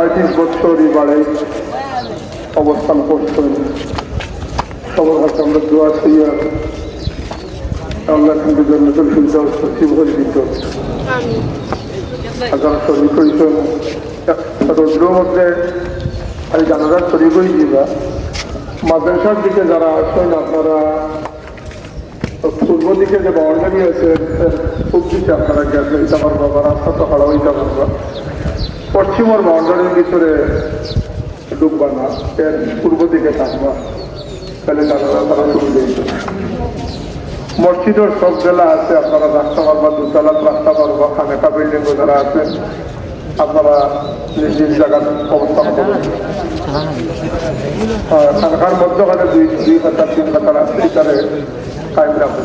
পঁয়ত্রিশ বছর এই বাড়ে। অবস্থান করছেন। সবার কাছে আমরা দোয়া চাইয়া আল্লাহ কিন্তু জন্মতুল ফিরদাও সচিব হয়ে দিত শরীর করেছেন রৌদ্রের মধ্যে আমি জানাজার শরীর করে দিবা মাদ্রাসার দিকে যারা আছেন আপনারা পূর্ব দিকে যে বাউন্ডারি আছে পূব দিকে আপনারা এটা আমার বাবা রাস্তা তো হারা হইতে পারবা। পশ্চিমের বাউন্ডারির ভিতরে ডুববা না এর পূর্ব দিকে থাকবা তাহলে জানালা তারা সুবিধা মসজিদের সব জেলা আছে, আপনারা রাস্তা পারবা দুতলা রাস্তা পারবা খানেকা বিল্ডিং যারা আছেন আপনারা নিজ নিজ জায়গার অবস্থান করবেন খানকার মধ্যখানে দুই দুই পাতা তিন পাতা আছে কায়েম রাখবেন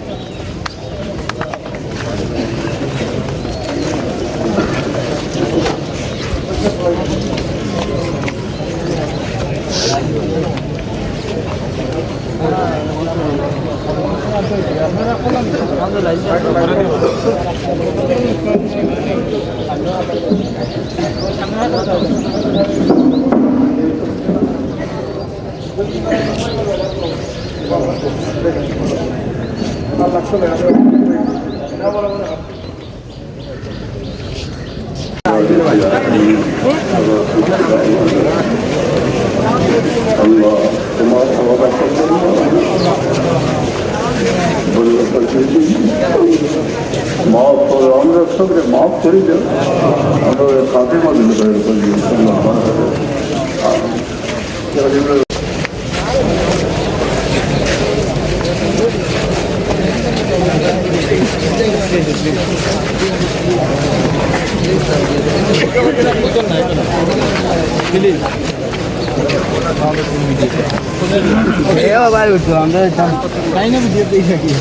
চলে মাফ করো আমরা সবকে মাফ করে দেব আমরা কাতে মধ্যে করে দিই এ বাবা আমরা তাই না ভিডিও দেখি